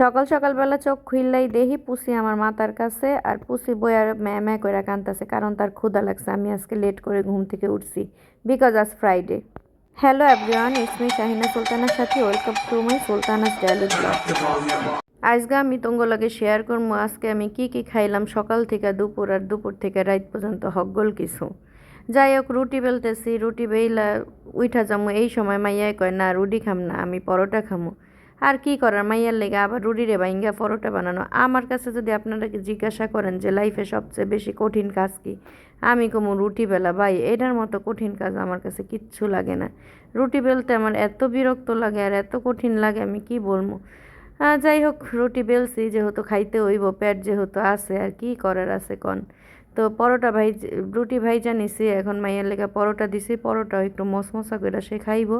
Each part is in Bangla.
সকাল সকালবেলা চোখ খুললেই দেখি পুষি আমার মাতার কাছে আর পুসি বইয়ার ম্যা ম্যা করে কানতাছে কারণ তার ক্ষুধা লাগছে। আমি আজকে লেট করে ঘুম থেকে উঠছি বিকজ আজ Friday hello everyone it's me Shahina সুলতানার সাথে। Welcome to my Sultana's daily blog আজকে আমি লগে শেয়ার করব আজকে আমি কি কি খাইলাম সকাল থেকে দুপুর আর দুপুর থেকে রাত পর্যন্ত, হকগোল কিছু। যাই হোক রুটি বেলতেছি, রুটি বেইলা উঠা যাব এই সময় মাইয়াই কয়, না, রুটি খাম না, আমি পরোটা খামো। আর কি করার? মাইয়ার লেগে আবার রুটিরে বাইঙ্গা পরোটা বানানো। আমার কাছে যদি আপনারা জিজ্ঞাসা করেন যে লাইফে সবচেয়ে বেশি কঠিন কাজ কি, আমি কমু রুটি বেলা। ভাই, এটার মতো কঠিন কাজ আমার কাছে কিচ্ছু লাগে না। রুটি বেলতে আমার এত বিরক্ত লাগে আর এত কঠিন লাগে, আমি কি বলব? যাই হোক, রুটি বেলছি, যেহেতু খাইতে হইব, পেট যেহেতু আছে আর কি করার আছে কন। তো পরোটা ভাই, রুটি ভাই জানিছি, এখন মাইয়ের লেগে পরোটা দিছি। পরোটাও একটু মশমশা করে সে খাইব,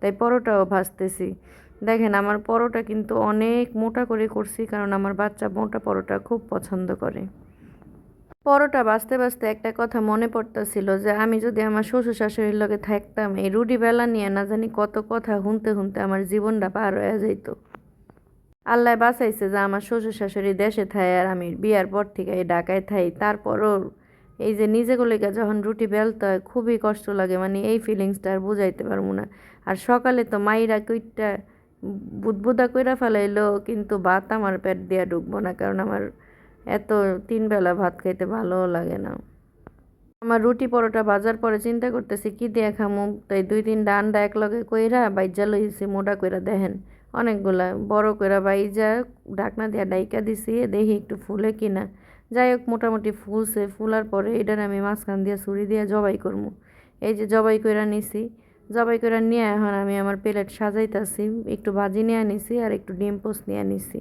তাই পরোটাও ভাজতেছি। দেখেন, আমার পরোটা কিন্তু অনেক মোটা করে করছি কারণ আমার বাচ্চা মোটা পরোটা খুব পছন্দ করে। পরোটা বাঁচতে বাঁচতে একটা কথা মনে পড়তেছিল যে, আমি যদি আমার শ্বশুর শাশুড়ির লগে থাকতাম, এই রুটি বেলা নিয়ে না জানি কত কথা হুনতে হুনতে আমার জীবনটা পার হয়ে যাইতো। আল্লাহ বাঁচাইছে যে, আমার শ্বশুর শাশুড়ি দেশে থাই আর আমি বিয়ার পর থেকে এই ঢাকায় থাই। তারপরও এই যে, নিজেগুলিকে যখন রুটি বেলতে হয়, খুবই কষ্ট লাগে। মানে এই ফিলিংসটা আর বুঝাইতে পারব না। আর সকালে তো মাইরা কইটা বুদবুদা কইরা ফেলাইলো, কিন্তু ভাত আমার পেট দিয়া ঢুকবো না, কারণ আমার এত তিন বেলা ভাত খাইতে ভালোও লাগে না। আমার রুটি পরোটা বাজার পরে চিন্তা করতেছি, কি দিয়ে খামু? তাই দুই তিনটা আন্ডা এক লগে কইরা বাইজা লইছি, মোটা কইরা দেখেন। অনেকগুলা বড় কইরা বাইজা ঢাকনা দিয়া ডাইকা দিছি দেখি একটু ফুলে কিনা। যাই হোক মোটামুটি ফুলছে, ফুলার পরে এটার আমি মাঝখান দিয়া ছুরি দিয়া জবাই করব এই যে জবাই কইরা নিছি জবাই করে নিয়ে এখন আমি আমার প্লেট সাজাইতাছি, একটু ভাজি নিয়ে নিছি আর একটু ডিম পোস্ট নিয়ে নিছি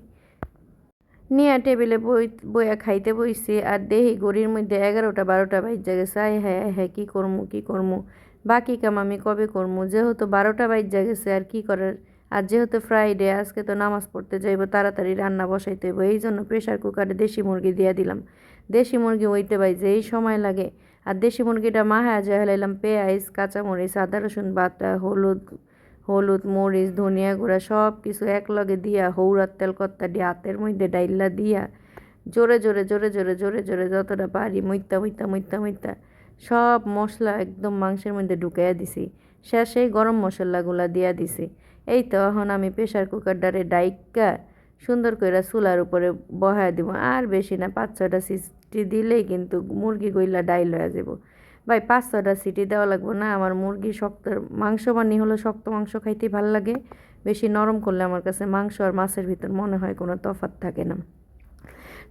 নিয়ে টেবিলে বই, বইয়া খাইতে বইছি আর দেহি গড়ির মধ্যে এগারোটা বারোটা বাইজা গেছে। আয় হ্যাঁ হ্যাঁ কী করমু কী করমু? বাকি কাম আমি কবে করমু? যেহেতু বারোটা বাইজা গেছে আর কি করার? আর যেহেতু ফ্রাইডে আজকে তো নামাজ পড়তে যাইব, তাড়াতাড়ি রান্না বসাইতে হইব এই জন্য প্রেশার কুকারে দেশি মুরগি দিয়ে দিলাম। দেশি মুরগি ওইতে বাইজে, এই সময় লাগে। আর দেশি মুরগিটা মাহা যায় হলাইলাম পেঁয়াজ, কাঁচামরিচ, আদা, রসুন বাটা, হলুদ হলুদ, মরিচ, ধনিয়া গুঁড়া সব কিছু একলগে দিয়া হৌরার তেল কত্তা দিয়ে হাতের মধ্যে ডাইল্লা দিয়া জোরে জোরে জোরে জোরে জোরে জোরে যতটা পারি মইত্যা মইত্যা মইত্যা মইত্যা সব মশলা একদম মাংসের মধ্যে ঢুকাইয়া দিছি। শেষে গরম মশলাগুলা দিয়া দিছি। এই তো, এখন আমি প্রেশার কুকারটারে ডাইকা সুন্দর করে চুলার উপরে বহায় দিব। আর বেশি না, পাঁচ ছয়টা সিটি দিলেই কিন্তু মুরগি গইলা ডাইল হয়ে যাব। ভাই, পাঁচ ছয়টা সিটি দেওয়া লাগবে না? আমার মুরগি শক্ত মাংস বানি হলো শক্ত মাংস খাইতে ভালো লাগে। বেশি নরম করলে আমার কাছে মাংস আর মাছের ভিতর মনে হয় কোনো তফাৎ থাকে না।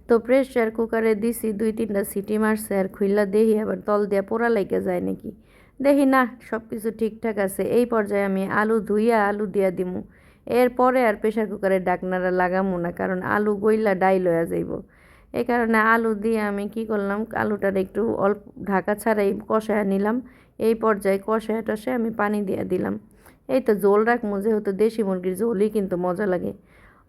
তো প্রেশার কুকারে দিছি দুই তিনটা সিটি মারছে আর খুইলা দেখি আবার তল দিয়া পোড়া লেগে যায় নাকি? দেখি না সব কিছু ঠিকঠাক আছে। এই পর্যায়ে আমি আলু ধুইয়া আলু দিয়া দিমু। এরপরে আর প্রেশার কুকারে ডাকনারা লাগামো না, কারণ আলু গইলা ডাইল হয়ে যাইব। এই কারণে আলু দিয়ে আমি কি করলাম, আলুটার একটু অল্প ঢাকা ছাড়াই কষায় নিলাম। এই পর্যায়ে কষায় টষে আমি পানি দিয়ে দিলাম। এই তো জোল রাখব যেহেতু দেশি মুরগির ঝোলই কিন্তু মজা লাগে।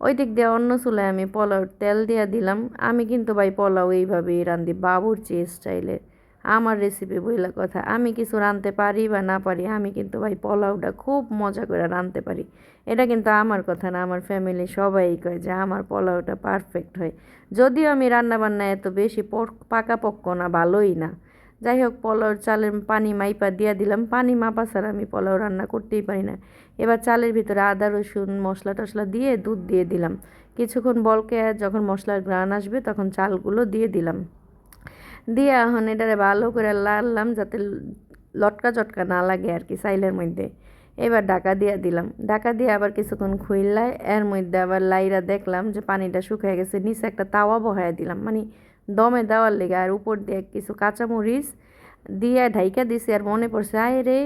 ওই দিক দিয়ে অন্য চুলায় আমি পোলাওর তেল দিয়ে দিলাম। আমি কিন্তু ভাই পোলাও এইভাবেই রান্ধি বাবুর চেয়ে স্টাইলের আমার রেসিপি বইলা কথা। আমি কিছু রাঁধতে পারি বা না পারি, আমি কিন্তু ভাই পোলাওটা খুব মজা করে রাঁধতে পারি। এটা কিন্তু আমার কথা না, আমার ফ্যামিলি সবাই কয় যে আমার পোলাওটা পারফেক্ট হয়। যদিও আমি রান্না বান্না এত বেশি পাকাপক্ক না, ভালোই না। যাই হোক, পোলাওর চালের পানি মাইপা দিয়া দিলাম। পানি মাপা ছাড়া আমি পোলাও রান্না করতেই পারি না। এবার চালের ভিতরে আদা, রসুন মশলা টশলা দিয়ে দুধ দিয়ে দিলাম। কিছুক্ষণ বলকে যখন মশলার গ্রান আসবে তখন চালগুলো দিয়ে দিলাম। দিয়ে এখন এটারে ভালো করে লাড়লাম যাতে লটকা চটকা না লাগে আর কি সাইলের মধ্যে। এবার ডাকা দিয়া দিলাম। ডাকা দিয়ে আবার কিছুক্ষণ খুইল্লায় এর মধ্যে আবার লাইরা দেখলাম যে পানিটা শুকিয়ে গেছে, নিচে একটা তাওয়া বহায় দিলাম। মানে দমে দেওয়ার লেগে আর উপর দিয়ে কিছু কাঁচামরিচ দিয়ে ঢাইকা দিছি আর মনে পড়ছে, আয় রে।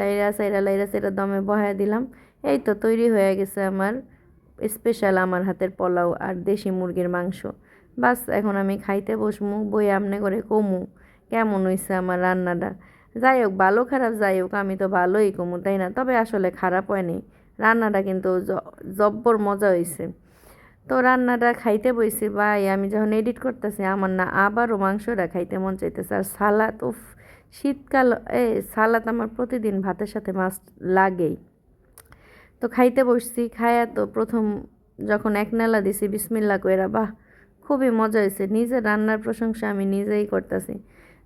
লাইরা সাইরা লাইরা সেটা দমে বহায় দিলাম। এই তো তৈরি হয়ে গেছে আমার স্পেশাল আমার হাতের পোলাও আর দেশি মুরগির মাংস। বাস, এখন আমি খাইতে বসমু বই আমনে করে কমু। কেমন হয়েছে আমার রান্নাটা? যাই হোক, ভালো খারাপ যাই হোক, আমি তো ভালোই কমু, তাই না? তবে আসলে খারাপ হয়নি রান্নাটা কিন্তু জব্বর মজা হয়েছে তো রান্নাটা খাইতে বইছি, ভাই, আমি যখন এডিট করতেছি, আমার না আবারও মাংসটা খাইতে মন চাইতেছে। আর সালাদ, উফ, শীতকাল, এ, সালাদ আমার প্রতিদিন ভাতের সাথে মাছ লাগেই। তো খাইতে বসছি, খায়া তো প্রথম যখন এক নালা দিছি, বিসমিল্লা কইরা, বাহ! খুবই মজা হয়েছে নিজের রান্নার প্রশংসা আমি নিজেই করতেছি।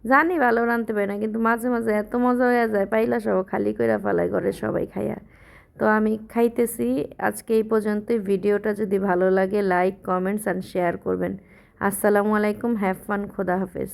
জানি ভালো রাঁধতে পারি না, কিন্তু মাঝে মাঝে এত মজা হয়ে যায়, পাইলা সব খালি কইরা ফেলায় করে সবাই খাইয়া। তো আমি খাইতেছি, আজকে এই পর্যন্তই। ভিডিওটা যদি ভালো লাগে লাইক কমেন্টস অ্যান্ড শেয়ার করবেন। আসসালামু আলাইকুম হ্যাভ ফান খোদা হাফেজ।